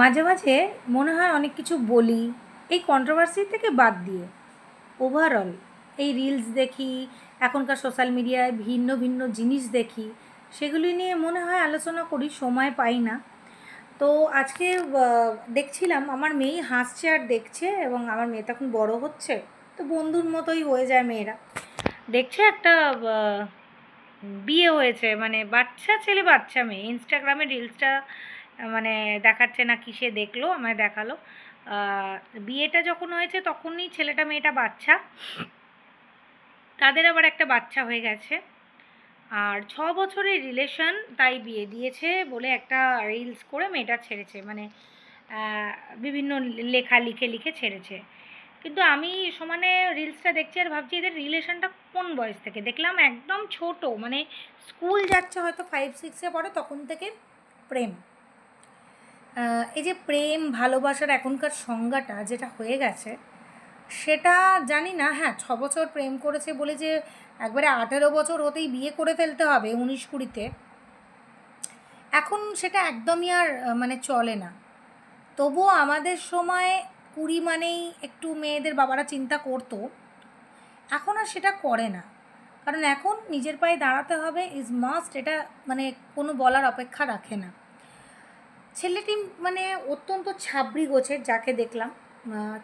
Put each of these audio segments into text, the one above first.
মাঝে মাঝে মনে হয় অনেক কিছু বলি, এই কন্ট্রোভার্সি থেকে বাদ দিয়ে। ওভারঅল এই রিলস দেখি, এখনকার সোশ্যাল মিডিয়ায় ভিন্ন ভিন্ন জিনিস দেখি, সেগুলি নিয়ে মনে হয় আলোচনা করি, সময় পাই না। তো আজকে দেখছিলাম, আমার মেয়ে হাসছে আর দেখছে এবং আমার মেয়ে তখন বড় হচ্ছে, তো বন্ধুর মতোই হয়ে যায় মেয়েরা। দেখছে একটা বিয়ে হয়েছে মানে বাচ্চা, ছেলে বাচ্চা মেয়ে ইনস্টাগ্রামে রিলসটা মানে দেখাচ্ছে না কিসে দেখল, আমায় দেখাল। বিয়েটা যখন হয়েছে তখনই ছেলেটা, মেয়েটা বাচ্চা। তাদের আবার একটা বাচ্চা হয়ে গেছে। আর ছ বছরের রিলেশন তাই বিয়ে দিয়েছে বলে একটা রিলস করে মেয়েটা ছেড়েছে মানে বিভিন্ন লেখা লিখে লিখে ছেড়েছে। কিন্তু আমি সমানে রিলসটা দেখছি আর ভাবছি এদের রিলেশনটা কোন বয়স থেকে? দেখলাম একদম ছোট মানে স্কুল যাচ্ছে হয়তো ফাইভ সিক্সে পড়ে, তখন থেকে প্রেম। এই যে প্রেম, ভালোবাসার এখনকার সংজ্ঞাটা যেটা হয়ে গেছে, সেটা জানি না হ্যাঁ ছ বছর প্রেম করেছে বলে যে একবারে আঠেরো বছর হতেই বিয়ে করে ফেলতে হবে উনিশ কুড়িতে, এখন সেটা একদমই আর মানে চলে না। তবুও আমাদের সময় কুড়ি মানেই একটু মেয়েদের বাবারা চিন্তা করতো, এখন আর সেটা করে না। কারণ এখন নিজের পায়ে দাঁড়াতে হবে ইজ মাস্ট এটা মানে কোনো বলার অপেক্ষা রাখে না। ছেলেটি মানে অত্যন্ত ছাবড়ি গোছের, যাকে দেখলাম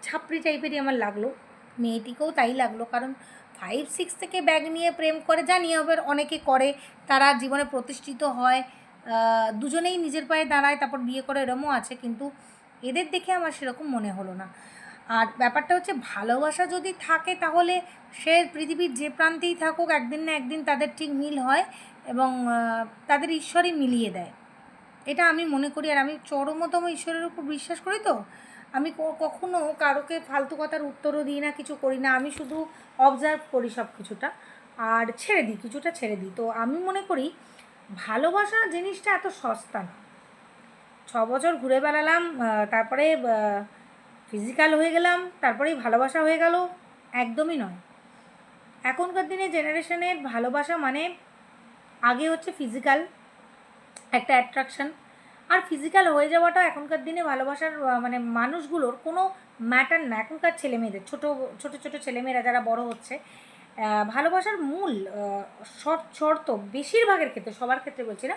ছাপড়ি টাইপেরই আমার লাগল। মেয়েটিকেও তাই লাগল, কারণ ফাইভ সিক্স থেকে ব্যাগ নিয়ে প্রেম করে, জানি আবার অনেকে করে, তারা জীবনে প্রতিষ্ঠিত হয় দুজনেই নিজের পায়ে দাঁড়ায়, তারপর বিয়ে করে এরমও আছে, কিন্তু এদের দেখে আমার সেরকম মনে হলো না। আর ব্যাপারটা হচ্ছে, ভালোবাসা যদি থাকে, তাহলে সে পৃথিবীর যে প্রান্তেই থাকুক, একদিন না একদিন তাদের ঠিক মিল হয় এবং তাদের ঈশ্বরই মিলিয়ে দেয়। এটা আমি মনে করি আর আমি চরমতম ঈশ্বরের উপর বিশ্বাস করি তো। আমি কখনো কারোকে ফালতু কথার উত্তরও দিই না, কিছু করি না। আমি শুধু অবজার্ভ করি সব কিছুটা আর ছেড়ে দিই, কিছুটা ছেড়ে দিই। তো আমি মনে করি ভালোবাসা জিনিসটা এত সস্তা না। ছ বছর ঘুরে বেড়ালাম তারপরে ফিজিক্যাল হয়ে গেলাম, তারপরেই ভালোবাসা হয়ে গেল। একদমই নয়। এখনকার দিনে জেনারেশনের ভালোবাসা মানে আগে হচ্ছে ফিজিক্যাল একটা অ্যাট্রাকশন আর ফিজিক্যাল হয়ে যাওয়াটা এখনকার দিনে ভালোবাসার মানে মানুষগুলোর কোনো ম্যাটার না। এখনকার ছেলে মেয়েদের ছোটো ছোটো ছোটো ছেলেমেয়েরা যারা বড় হচ্ছে ভালোবাসার মূল শর্ত বেশিরভাগের ক্ষেত্রে, সবার ক্ষেত্রে বলছি না,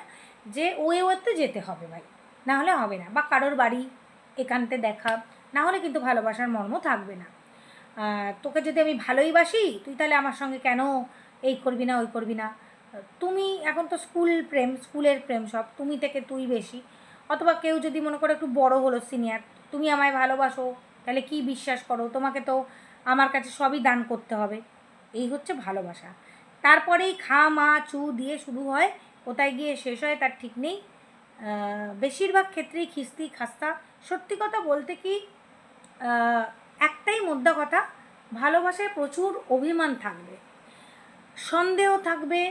যে ওয়ে ওয়েতে যেতে হবে ভাই। না হলে হবে না। বা কারোর বাড়ি একান্তে দেখা, না হলে কিন্তু ভালোবাসার মর্ম থাকবে না। তোকে যদি আমি ভালোই বাসি, তুই তাহলে আমার সঙ্গে কেন এই করবি না, ওই করবি না? তুমি এখন তো স্কুল প্রেম স্কুলের প্রেম সব, তুমি থেকে তুই বেশি। অথবা কেউ যদি মনে করো একটু বড় হলো সিনিয়র তুমি আমায় ভালোবাসো, তাহলে কি বিশ্বাস করো? তোমাকে তো আমার কাছে সবই দান করতে হবে। এই হচ্ছে ভালোবাসা। তারপরেই খা, মা, চু দিয়ে শুরু হয়। কোথায় গিয়ে শেষ হয় তার ঠিক নেই। বেশিরভাগ ক্ষেত্রেই খিস্তি, খাস্তা। সত্যি কথা বলতে কি একটাই মোদ্দা কথা, ভালোবাসায় প্রচুর অভিমান থাকবে। সন্দেহ থাকবে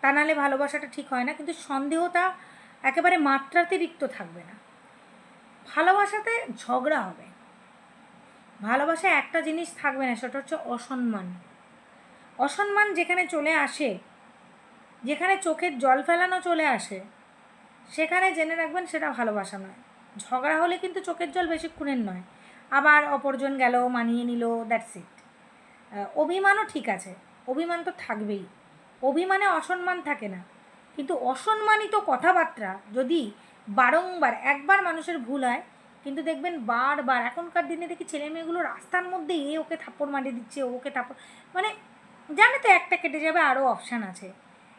তা নাহলে ভালোবাসাটা ঠিক হয় না, কিন্তু সন্দেহটা একেবারে মাত্রাতিরিক্ত থাকবে না। ভালোবাসাতে ঝগড়া হবে। ভালোবাসায় একটা জিনিস থাকবে না, সেটা হচ্ছে অসম্মান। অসম্মান যেখানে চলে আসে, যেখানে চোখের জল ফেলানো চলে আসে, সেখানে জেনে রাখবেন সেটা ভালোবাসা নয়। ঝগড়া হলে কিন্তু চোখের জল বেশিক্ষণের নয়। আবার অপরজন গেল, মানিয়ে নিল দ্যাটস ইট অভিমানও ঠিক আছে, অভিমান তো থাকবেই। অভিমানে অসম্মান থাকে না। কিন্তু অসম্মানিত কথাবার্তা যদি বারংবার, একবার মানুষের ভুল হয়, কিন্তু দেখবেন বারবার, এখনকার দিনে দেখি ছেলে মেয়েগুলো রাস্তার মধ্যে এ ওকে থাপ্পড় মারিয়ে দিচ্ছে ওকে থাপ্পড় মানে জানে তো একটা কেটে যাবে আরও অপশান আছে।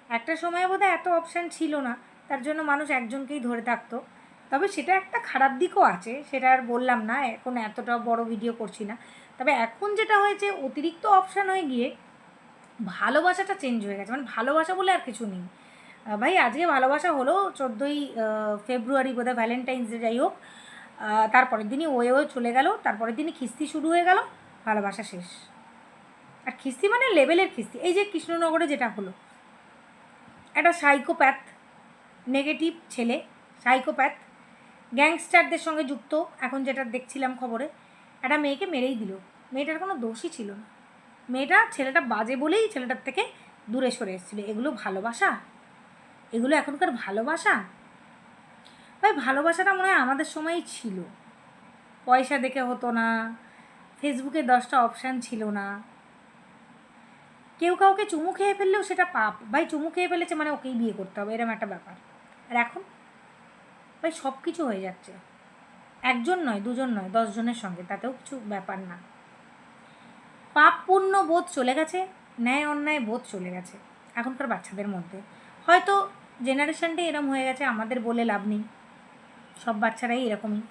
একটা সময় বোধহয় এত অপশান ছিল না, তার জন্য মানুষ একজনকেই ধরে থাকতো। তবে সেটা একটা খারাপ দিকও আছে, সেটা আর বললাম না, এখন এতটা বড় ভিডিও করছি না। তবে এখন যেটা হয়েছে, অতিরিক্ত অপশান হয়ে গিয়ে ভালোবাসাটা চেঞ্জ হয়ে গেছে। মানে ভালোবাসা বলে আর কিছু নেই। ভাই, আজকে ভালোবাসা হলো চোদ্দোই ফেব্রুয়ারি, বোধহয় ভ্যালেন্টাইন্স ডে যাই হোক তারপরের দিনই ওয়ে ওয়ে চলে গেল, তারপরের দিনই খিস্তি শুরু হয়ে গেল, ভালোবাসা শেষ। আর খিস্তি মানে লেভেলের খিস্তি। এই যে কৃষ্ণনগরে যেটা হলো, একটা সাইকোপ্যাথ নেগেটিভ ছেলে সাইকোপ্যাথ গ্যাংস্টারদের সঙ্গে যুক্ত, এখন যেটা দেখছিলাম খবরে, একটা মেয়েকে মেরেই দিল। মেয়েটার কোনো দোষই ছিল না। মেয়েটা ছেলেটা বাজে বলেই ছেলেটার থেকে দূরে সরে এসেছিল। এগুলো ভালোবাসা? এগুলো এখনকার ভালোবাসা? ভাই, ভালোবাসাটা মনে হয় আমাদের সময়ই ছিল। পয়সা দেখে হতো না, ফেসবুকে দশটা অপশান ছিল না। কেউ কাউকে চুমু খেয়ে ফেললেও সেটা পাপ। ভাই, চুমু খেয়ে ফেলেছে মানে ওকেই বিয়ে করতে হবে এরকম একটা ব্যাপার। আর এখন? ভাই সব কিছু হয়ে যাচ্ছে। একজন নয়, দুজন নয়, দশজনের সঙ্গে, তাতেও কিছু ব্যাপার না। পাপ পুণ্য বোধ চলে গেছে, ন্যায় অন্যায় বোধ চলে গেছে এখনকার বাচ্চাদের মধ্যে। হয়তো জেনারেশনটাই এরম হয়ে গেছে, আমাদের বলে লাভ নেই। সব বাচ্চারাই এরকমই।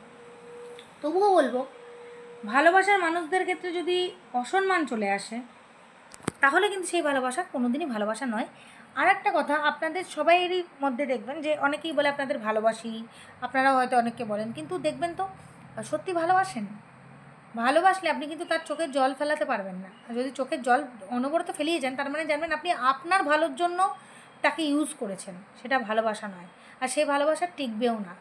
তবুও বলব, ভালোবাসার মানুষদের ক্ষেত্রে যদি অসম্মান চলে আসে, তাহলে কিন্তু সেই ভালোবাসা কোনোদিনই ভালোবাসা নয়। আর একটা কথা, আপনাদের সবাইয়েরই মধ্যে দেখবেন যে অনেকেই বলে আপনাদের ভালোবাসি আপনারা হয়তো অনেককে বলেন, কিন্তু দেখবেন তো সত্যি ভালোবাসেন? ভালোবাসলে আপনি কিন্তু তার চোখের জল ফেলাতে পারবেন না। আর যদি চোখের জল অনবরত ফেলিয়ে যান, তার মানে জানবেন আপনি আপনার ভালোর জন্য তাকে ইউজ করেছেন। সেটা ভালোবাসা নয়। আর সেই ভালোবাসা টিকবেও না।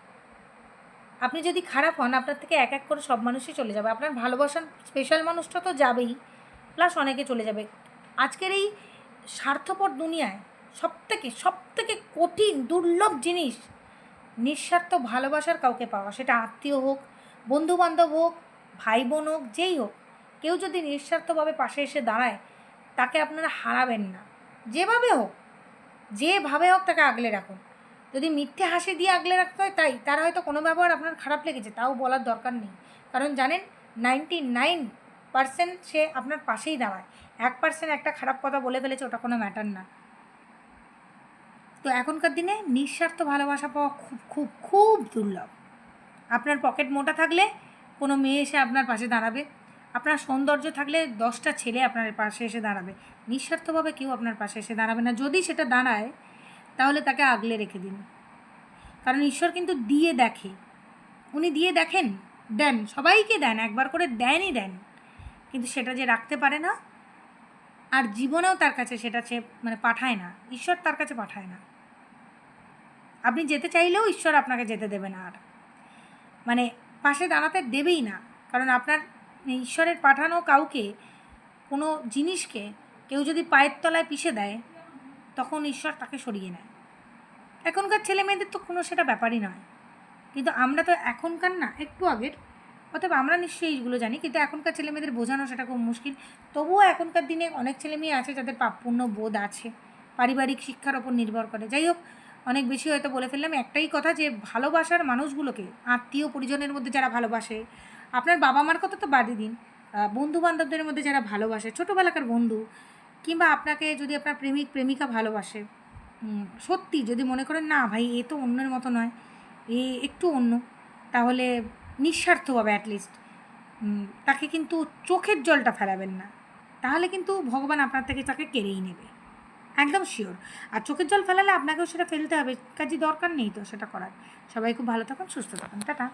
আপনি যদি খারাপ হন, আপনার থেকে এক এক করে সব মানুষই চলে যাবে। আপনার ভালোবাসার স্পেশাল মানুষটা তো যাবেই। প্লাস অনেকে চলে যাবে। আজকের এই স্বার্থপর দুনিয়ায় সব থেকে সব থেকে কঠিন, দুর্লভ জিনিস নিঃস্বার্থ ভালোবাসার কাউকে পাওয়া। সেটা আত্মীয় হোক বন্ধু বান্ধব হোক ভাই বোন হোক, যেই হোক, কেউ যদি নিঃস্বার্থভাবে পাশে এসে দাঁড়ায়, তাকে আপনারা হারাবেন না। যেভাবে হোক যেভাবে হোক তাকে আগলে রাখুন। যদি মিথ্যে হাসি দিয়ে আগলে রাখতে হয়, তাই। তার হয়তো কোনো ব্যবহার আপনার খারাপ লেগেছে, তাও বলার দরকার নেই। কারণ জানেন নাইনটি নাইন পার্সেন্ট সে আপনার পাশেই দাঁড়ায়। এক পার্সেন্ট একটা খারাপ কথা বলে ফেলেছে, ওটা কোনো ম্যাটার না। তো এখনকার দিনে নিঃস্বার্থ ভালোবাসা পাওয়া খুব খুব খুব দুর্লভ। আপনার পকেট মোটা থাকলে কোনো মেয়ে এসে আপনার পাশে দাঁড়াবে। আপনার সৌন্দর্য থাকলে দশটা ছেলে আপনার পাশে এসে দাঁড়াবে। নিঃস্বার্থভাবে কেউ আপনার পাশে এসে দাঁড়াবে না। যদি সেটা দাঁড়ায়, তাহলে তাকে আগলে রেখে দিন। কারণ ঈশ্বর কিন্তু দিয়ে দেখে। উনি দিয়ে দেখেন, দেন। সবাইকে দেন, একবার করে দেনই দেন। কিন্তু সেটা যে রাখতে পারে না, আর জীবনেও তার কাছে সেটা সে মানে পাঠায় না। ঈশ্বর তার কাছে পাঠায় না। আপনি যেতে চাইলেও ঈশ্বর আপনাকে যেতে দেবে না আর। মানে পাশে দাঁড়াতে দেবেই না। কারণ আপনার ঈশ্বরের পাঠানো কাউকে, কোনো জিনিসকে কেউ যদি পায়ের তলায় পিষে দেয়, তখন ঈশ্বর তাকে সরিয়ে নেয়। এখনকার ছেলে মেয়েদের তো কোনো সেটা ব্যাপারই নয়। কিন্তু আমরা তো এখনকার না, একটু আগের। অতএব আমরা নিশ্চয়ই এইগুলো জানি, কিন্তু এখনকার ছেলে মেয়েদের বোঝানো সেটা খুব মুশকিল। তবুও এখনকার দিনে অনেক ছেলে মেয়ে আছে যাদের পাপপূর্ণ বোধ আছে। পারিবারিক শিক্ষার ওপর নির্ভর করে। যাই হোক অনেক বেশি হয়তো বলে ফেললাম, একটাই কথা যে ভালোবাসার মানুষগুলোকে, আত্মীয় পরিজনের মধ্যে যারা ভালোবাসে, আপনার বাবা মার কথা তো বাদই দিন বন্ধু বান্ধবদের মধ্যে যারা ভালোবাসে, ছোটোবেলাকার বন্ধু, কিংবা আপনাকে যদি আপনার প্রেমিক, প্রেমিকা ভালোবাসে সত্যি যদি মনে করেন, না ভাই, এ তো অন্যের মতো নয়, এ একটু অন্য, তাহলে নিঃস্বার্থভাবে অ্যাটলিস্ট তাকে কিন্তু চোখের জলটা ফেলাবেন না। তাহলে কিন্তু ভগবান আপনার থেকে তাকে কেড়েই নেবে। একদম শিওর আর চোখের জল ফেলালে আপনাকেও সেটা ফেলতে হবে, কাজে দরকার নেই তো সেটা করার। সবাই খুব ভালো থাকুন, সুস্থ থাকুন। টাটা।